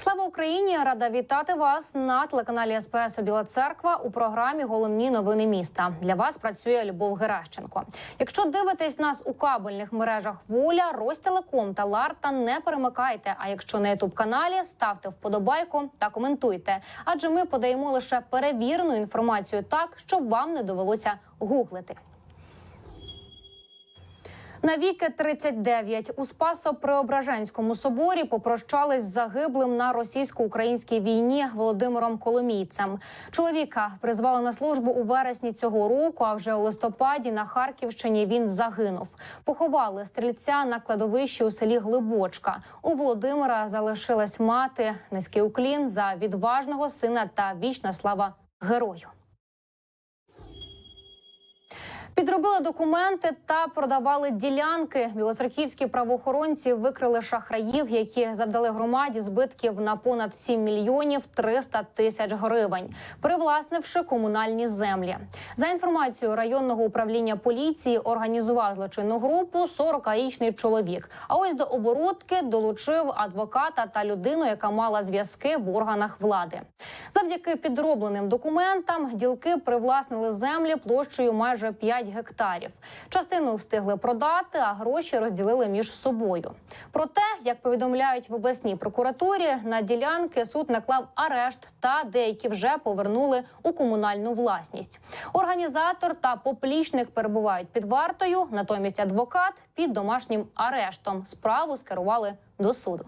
Слава Україні! Рада вітати вас на телеканалі Еспресо Біла Церква у програмі Головні новини міста. Для вас працює Любов Геращенко. Якщо дивитесь нас у кабельних мережах Воля, Ростелеком та Ларта, не перемикайте. А якщо на ютуб каналі, ставте вподобайку та коментуйте. Адже ми подаємо лише перевірену інформацію так, щоб вам не довелося гуглити. Навіки 39 у Спасо-Преображенському соборі попрощались з загиблим на російсько-українській війні Володимиром Коломійцем. Чоловіка призвали на службу у вересні цього року. А вже у листопаді на Харківщині він загинув. Поховали стрільця на кладовищі у селі Глибочка. У Володимира залишилась мати низький уклін за відважного сина та вічна слава герою. Підробили документи та продавали ділянки. Білоцерківські правоохоронці викрили шахраїв, які завдали громаді збитків на понад 7 мільйонів 300 тисяч гривень, привласнивши комунальні землі. За інформацією районного управління поліції, організував злочинну групу 40-річний чоловік. А ось до оборудки долучив адвоката та людину, яка мала зв'язки в органах влади. Завдяки підробленим документам ділки привласнили землі площею майже 5 гектарів. Частину встигли продати, а гроші розділили між собою. Проте, як повідомляють в обласній прокуратурі, на ділянки суд наклав арешт та деякі вже повернули у комунальну власність. Організатор та поплічник перебувають під вартою, натомість адвокат під домашнім арештом. Справу скерували до суду.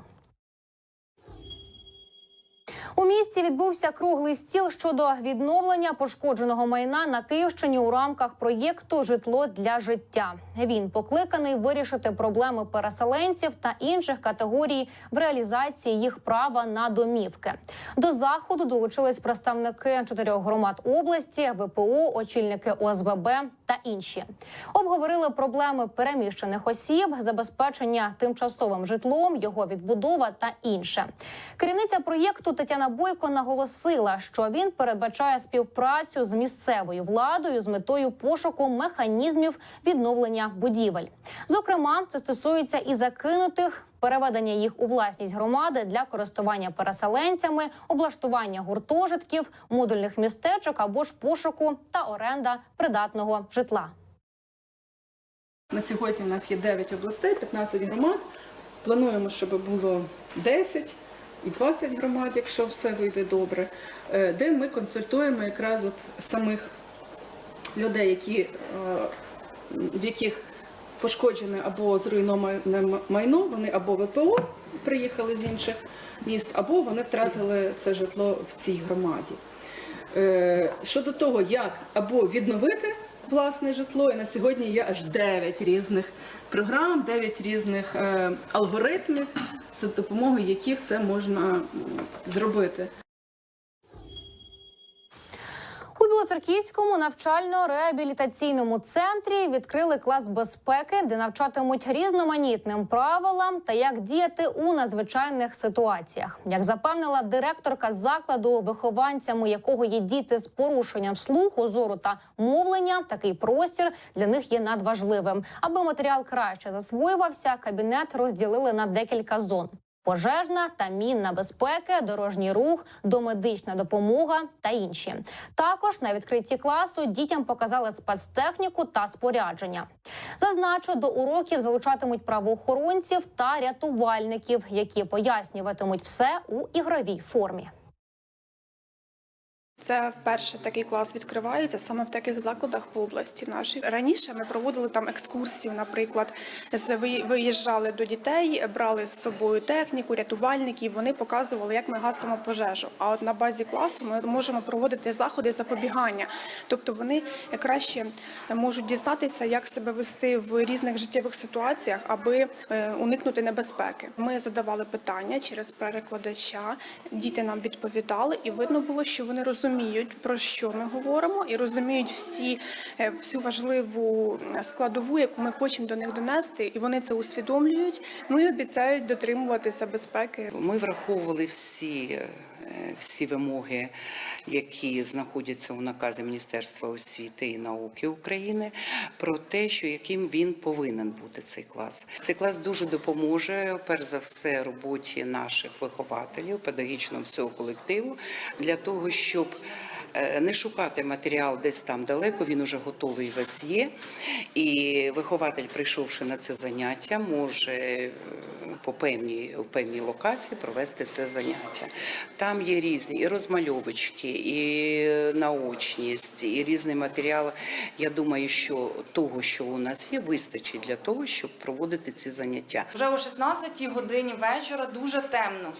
У місті відбувся круглий стіл щодо відновлення пошкодженого майна на Київщині у рамках проєкту Житло для життя. Він покликаний вирішити проблеми переселенців та інших категорій в реалізації їх права на домівки. До заходу долучились представники чотирьох громад області, ВПО, очільники ОСББ та інші. Обговорили проблеми переміщених осіб, забезпечення тимчасовим житлом, його відбудова та інше. Керівниця проєкту Тетяна Бойко наголосила, що він передбачає співпрацю з місцевою владою з метою пошуку механізмів відновлення будівель. Зокрема, це стосується і закинутих. Переведення їх у власність громади для користування переселенцями, облаштування гуртожитків, модульних містечок або ж пошуку та оренда придатного житла. На сьогодні в нас є 9 областей, 15 громад. Плануємо, щоб було 10 і 20 громад, якщо все вийде добре, е, де ми консультуємо якраз от самих людей, які, е, в яких пошкоджене або зруйноване майно, вони або ВПО приїхали з інших міст, або вони втратили це житло в цій громаді. Е, Щодо того, як або відновити власне житло, і на сьогодні є аж 9 різних програм, 9 різних е, алгоритмів, за допомогою яких це можна зробити. Білоцерківському навчально-реабілітаційному центрі відкрили клас безпеки, де навчатимуть різноманітним правилам та як діяти у надзвичайних ситуаціях. Як запевнила директорка закладу, вихованцями якого є діти з порушенням слуху, зору та мовлення, такий простір для них є надважливим. Аби матеріал краще засвоювався, кабінет розділили на декілька зон. Пожежна та мінна безпеки, дорожній рух, домедична допомога та інші. Також на відкритті класу дітям показали спецтехніку та спорядження. Зазначу, до уроків залучатимуть правоохоронців та рятувальників, які пояснюватимуть все у ігровій формі. Це вперше такий клас відкривається саме в таких закладах в області нашій. Раніше ми проводили там екскурсію, наприклад, виїжджали до дітей, брали з собою техніку, рятувальників. Вони показували, як ми гасимо пожежу. А от на базі класу ми можемо проводити заходи запобігання. Тобто вони краще можуть дізнатися, як себе вести в різних життєвих ситуаціях, аби е, уникнути небезпеки. Ми задавали питання через перекладача. Діти нам відповідали, і видно було, що вони розуміють, про що ми говоримо, і розуміють всі е, всю важливу складову, яку ми хочемо до них донести, і вони це усвідомлюють. Ну і обіцяють дотримуватися безпеки. Ми враховували всі всі вимоги, які знаходяться у наказі Міністерства освіти і науки України, про те, що яким він повинен бути цей клас. Цей клас дуже допоможе, перш за все, роботі наших вихователів, педагогічного всього колективу, для того, щоб не шукати матеріал десь там далеко, він уже готовий вас є. І вихователь, прийшовши на це заняття, може е, по певній, в певній локації провести це заняття. Там є різні і розмальовочки, і наочність, і різний матеріал. Я думаю, що того, що у нас є, вистачить для того, щоб проводити ці заняття. Вже о 16 годині вечора дуже темно.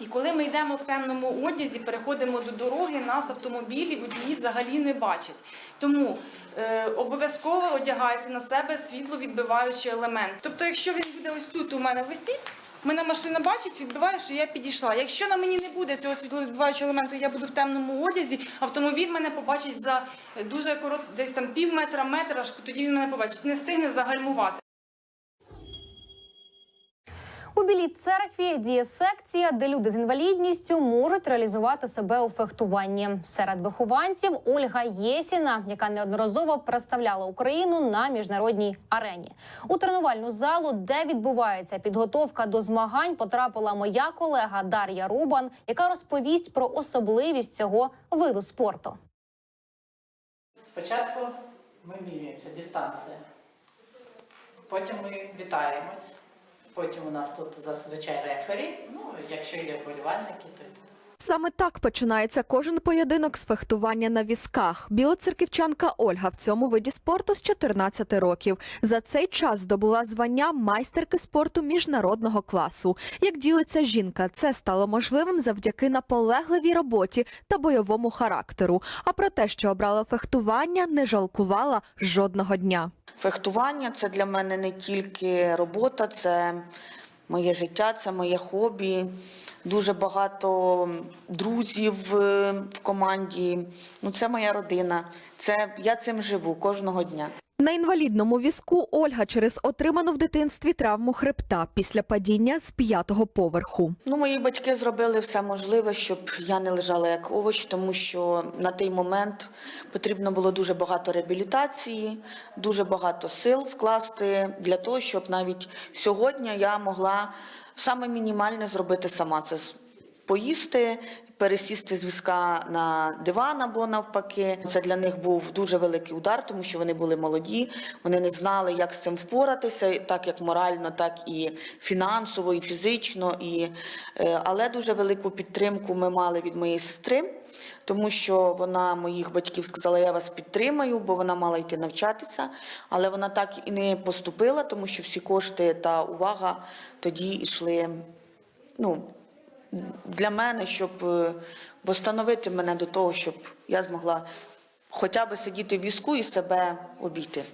І коли ми йдемо в темному одязі, переходимо до дороги, нас автомобілі водії взагалі не бачать. Тому е, обов'язково одягайте на себе світловідбиваючий елемент. Тобто, якщо він буде ось тут у мене висіть, мене машина бачить, відбиває, що я підійшла. Якщо на мені не буде цього світловідбиваючого елементу, я буду в темному одязі, автомобіль мене побачить за дуже корот, десь там пів метра, метр, аж тоді він мене побачить, не встигне загальмувати. У білій церкві діє секція, де люди з інвалідністю можуть реалізувати себе у фехтуванні. Серед вихованців Ольга Єсіна, яка неодноразово представляла Україну на міжнародній арені. У тренувальну залу, де відбувається підготовка до змагань, потрапила моя колега Дар'я Рубан, яка розповість про особливість цього виду спорту. Спочатку ми міряємося, дистанція. Потім ми вітаємось. Потім у нас тут зазвичай рефері. Ну, якщо є вболівальники, то й тут. Саме так починається кожен поєдинок з фехтування на візках. Білоцерківчанка Ольга в цьому виді спорту з 14 років. За цей час здобула звання майстерки спорту міжнародного класу. Як ділиться жінка, це стало можливим завдяки наполегливій роботі та бойовому характеру. А про те, що обрала фехтування, не жалкувала жодного дня. Фехтування це для мене не тільки робота, це моє життя, це моє хобі. Дуже багато друзів е, в команді. Ну, це моя родина. Це я цим живу кожного дня. На інвалідному візку Ольга через отриману в дитинстві травму хребта після падіння з п'ятого поверху. Ну, мої батьки зробили все можливе, щоб я не лежала як овоч, тому що на той момент потрібно було дуже багато реабілітації, дуже багато сил вкласти для того, щоб навіть сьогодні я могла саме мінімальне зробити сама. Це поїсти, пересісти з візка на диван або навпаки. Це для них був дуже великий удар, тому що вони були молоді, вони не знали, як з цим впоратися, так як морально, так і фінансово, і фізично. І, е, але дуже велику підтримку ми мали від моєї сестри. Тому що вона моїх батьків сказала, я вас підтримаю, бо вона мала йти навчатися, але вона так і не поступила, тому що всі кошти та увага тоді йшли ну, для мене, щоб е, встановити мене до того, щоб я змогла хоча б сидіти в візку і себе обійти.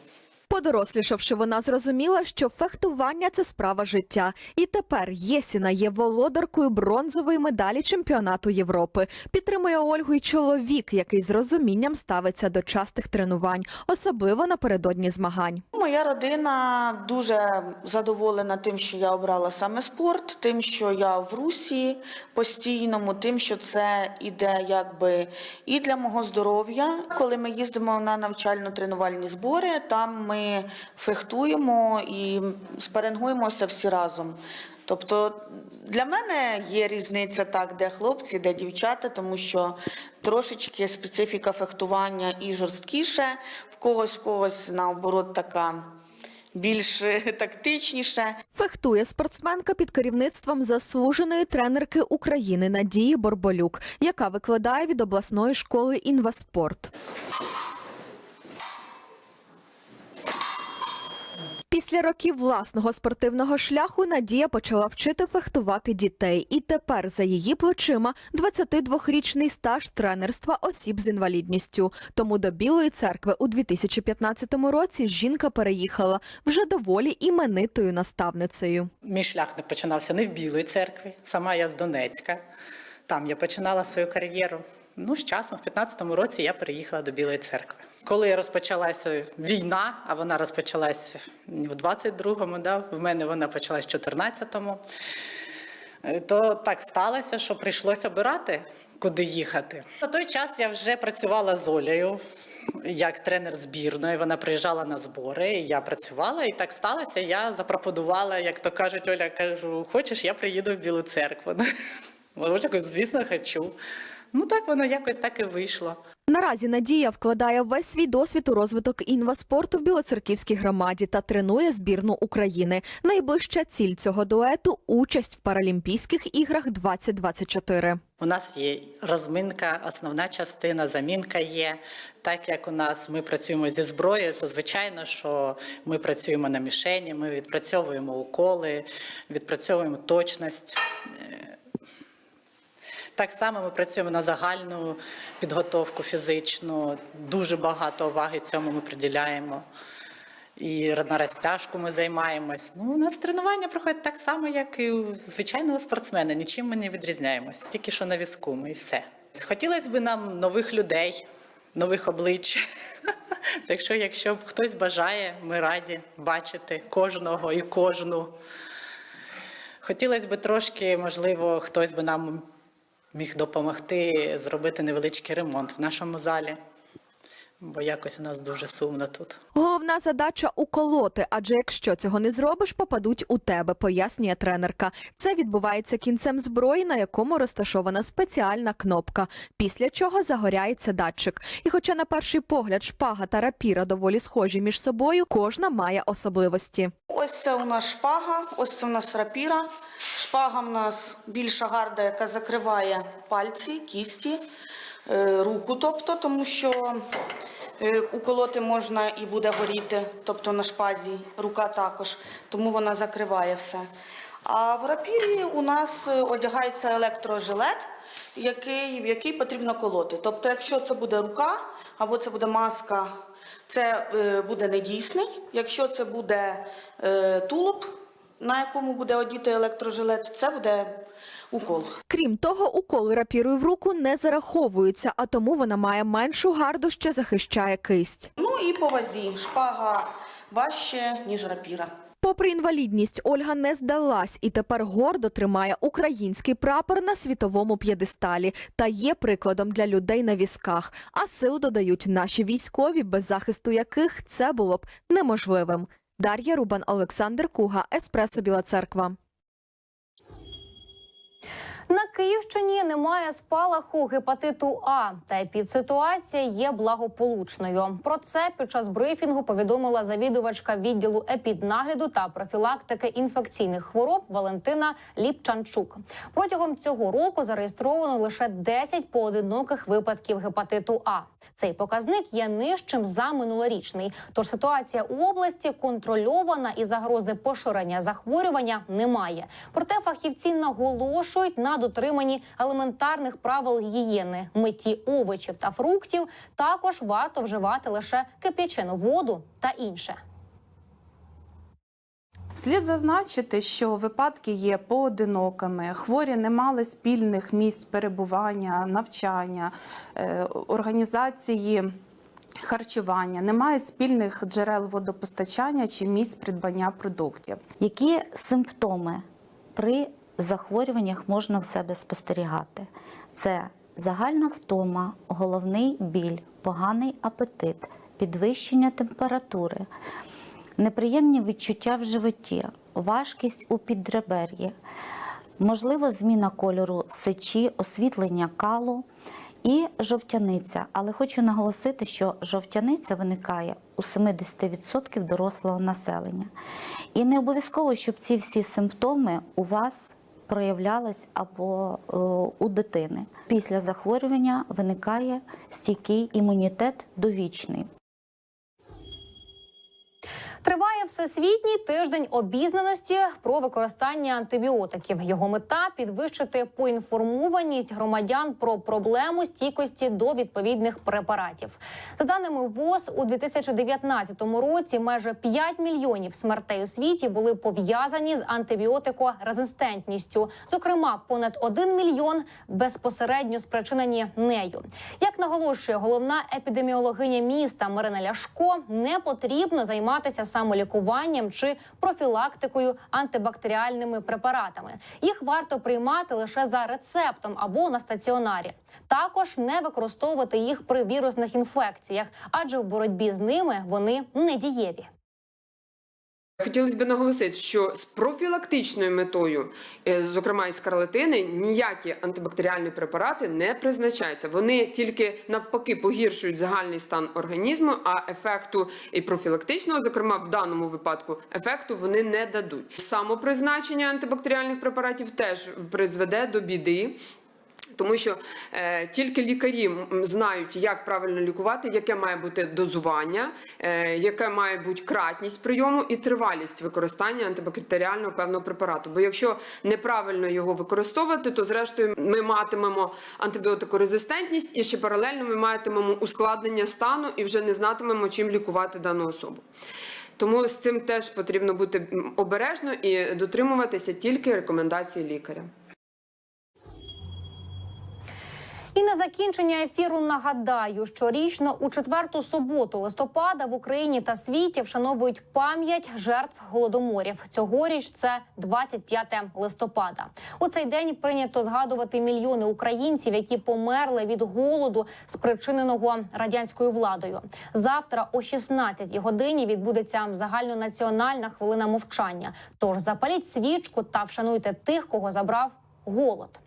Подорослішавши, вона зрозуміла, що фехтування це справа життя. І тепер Єсіна є володаркою бронзової медалі чемпіонату Європи. Підтримує Ольгу й чоловік, який з розумінням ставиться до частих тренувань, особливо напередодні змагань. Моя родина дуже задоволена тим, що я обрала саме спорт, тим, що я в русі постійному, тим, що це іде якби і для мого здоров'я. Коли ми їздимо на навчально-тренувальні збори, там ми фехтуємо і спарингуємося всі разом. Тобто для мене є різниця так, де хлопці, де дівчата, тому що трошечки специфіка фехтування і жорсткіше, в когось в когось наоборот така більш тактичніше. Фехтує спортсменка під керівництвом заслуженої тренерки України Надії Борболюк, яка викладає від обласної школи інваспорт. Після років власного спортивного шляху Надія почала вчити фехтувати дітей, і тепер за її плечима 22-річний стаж тренерства осіб з інвалідністю. Тому до Білої церкви у 2015 році жінка переїхала вже доволі іменитою наставницею. Мій шлях не починався не в Білій церкві. Сама я з Донецька. Там я починала свою кар'єру. Ну, з часом, в 15-му році, я переїхала до Білої церкви. Коли розпочалася війна, а вона розпочалась в 22-му, да, в мене вона почалась в 14-му. Е, То так сталося, що прийшлося обирати, куди їхати. На той час я вже працювала з Олею як тренер збірної. Вона приїжджала на збори, і я працювала, і так сталося. Я запропонувала, як то кажуть, Оля, кажу, хочеш, я приїду в Білу церкву. Каже, звісно, хочу. Ну так воно якось так і вийшло. Наразі Надія вкладає весь свій досвід у розвиток інваспорту в Білоцерківській громаді та тренує збірну України. Найближча ціль цього дуету участь в Паралімпійських іграх 2024. У нас є розминка, основна частина, замінка є. Так як у нас ми працюємо зі зброєю, то звичайно, що ми працюємо на мішені, ми відпрацьовуємо уколи, відпрацьовуємо точність. Так само ми працюємо на загальну підготовку фізичну. Дуже багато уваги цьому ми приділяємо. І на розтяжку ми займаємось. Ну, у нас тренування проходять так само, як і у звичайного спортсмена. Нічим ми не відрізняємось, тільки що на візку ми і все. Хотілося б нам нових людей, нових облич. Так що, якщо хтось бажає, ми раді бачити кожного і кожну. Хотілося б трошки, можливо, хтось би нам міг допомогти зробити невеличкий ремонт в нашому залі, бо якось у нас дуже сумно тут. Головна задача уколоти, адже якщо цього не зробиш, попадуть у тебе, пояснює тренерка. Це відбувається кінцем зброї, на якому розташована спеціальна кнопка, після чого загоряється датчик. І хоча на перший погляд шпага та рапіра доволі схожі між собою, кожна має особливості. Ось це у нас шпага, ось це у нас рапіра. Шпага в нас більша гарда, яка закриває пальці, кісті, е, руку, тобто, тому що уколоти можна і буде горіти, тобто на шпазі, рука також, тому вона закриває все. А в рапірі у нас е, одягається електрожилет, який, в який потрібно колоти. Тобто, якщо це буде рука або це буде маска, це е, буде недійсний. Якщо це буде е, тулуб, на якому буде одіти електрожилет, це буде укол. Крім того, уколи рапірою в руку не зараховуються, а тому вона має меншу гарду, що захищає кисть. Ну і по вазі. Шпага важче, ніж рапіра. Попри інвалідність, Ольга не здалась і тепер гордо тримає український прапор на світовому п'єдесталі та є прикладом для людей на візках. А сил додають наші військові, без захисту яких це було б неможливим. Дар'я Рубан, Олександр Куга, Еспресо Біла Церква. Київщині немає спалаху гепатиту А, та епідситуація є благополучною. Про це під час брифінгу повідомила завідувачка відділу епіднагляду та профілактики інфекційних хвороб Валентина Ліпчанчук. Протягом цього року зареєстровано лише 10 поодиноких випадків гепатиту А. Цей показник є нижчим за минулорічний. Тож ситуація у області контрольована і загрози поширення захворювання немає. Проте фахівці наголошують на дотриманні елементарних правил гігієни, митті овочів та фруктів. Також варто вживати лише кип'ячену воду та інше. Слід зазначити, що випадки є поодинокими. Хворі не мали спільних місць перебування, навчання, е, організації харчування, не мають спільних джерел водопостачання чи місць придбання продуктів. Які симптоми при захворюваннях можна в себе спостерігати? Це загальна втома, головний біль, поганий апетит, підвищення температури, неприємні відчуття в животі, важкість у підребер'ї, можливо, зміна кольору сечі, освітлення калу і жовтяниця. Але хочу наголосити, що жовтяниця виникає у 70% дорослого населення. І не обов'язково, щоб ці всі симптоми у вас проявлялись або е, у дитини. Після захворювання виникає стійкий імунітет довічний. Триває всесвітній тиждень обізнаності про використання антибіотиків. Його мета підвищити поінформованість громадян про проблему стійкості до відповідних препаратів. За даними ВОЗ, у 2019 році майже 5 мільйонів смертей у світі були пов'язані з антибіотикорезистентністю. Зокрема, понад 1 мільйон безпосередньо спричинені нею. Як наголошує головна епідеміологиня міста Марина Ляшко, не потрібно займатися самолікуванням чи профілактикою антибактеріальними препаратами. Їх варто приймати лише за рецептом або на стаціонарі. Також не використовувати їх при вірусних інфекціях, адже в боротьбі з ними вони недієві. Хотілося б наголосити, що з профілактичною метою, е, зокрема із скарлатини, ніякі антибактеріальні препарати не призначаються. Вони тільки навпаки погіршують загальний стан організму, а ефекту і профілактичного, зокрема в даному випадку, ефекту вони не дадуть. Самопризначення антибактеріальних препаратів теж призведе до біди. Тому що е, тільки лікарі знають, як правильно лікувати, яке має бути дозування, е, яка має бути кратність прийому і тривалість використання антибактеріального певного препарату. Бо якщо неправильно його використовувати, то зрештою ми матимемо антибіотикорезистентність і ще паралельно ми матимемо ускладнення стану і вже не знатимемо, чим лікувати дану особу. Тому з цим теж потрібно бути обережно і дотримуватися тільки рекомендацій лікаря. І на закінчення ефіру нагадаю, що річно у четверту суботу листопада в Україні та світі вшановують пам'ять жертв голодоморів. Цьогоріч це 25 листопада. У цей день прийнято згадувати мільйони українців, які померли від голоду, спричиненого радянською владою. Завтра о 16 годині відбудеться загальнонаціональна хвилина мовчання. Тож запаліть свічку та вшануйте тих, кого забрав голод.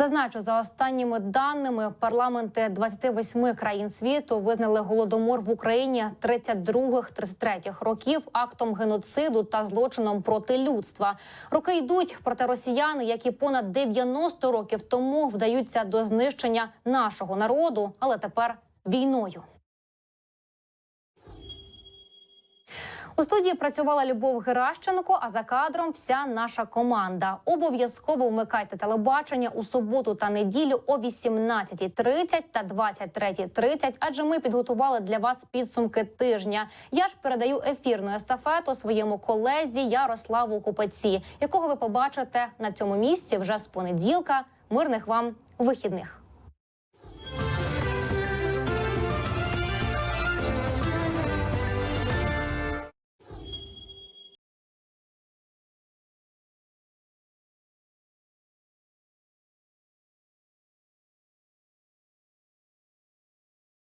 Зазначу, за останніми даними, парламенти 28 країн світу визнали голодомор в Україні 32-33 років актом геноциду та злочином проти людства. Роки йдуть проти росіяни, які понад 90 років тому вдаються до знищення нашого народу, але тепер війною. У студії працювала Любов Геращенко, а за кадром вся наша команда. Обов'язково вмикайте телебачення у суботу та неділю о 18.30 та 23.30, адже ми підготували для вас підсумки тижня. Я ж передаю ефірну естафету своєму колезі Ярославу Купеці, якого ви побачите на цьому місці вже з понеділка. Мирних вам вихідних.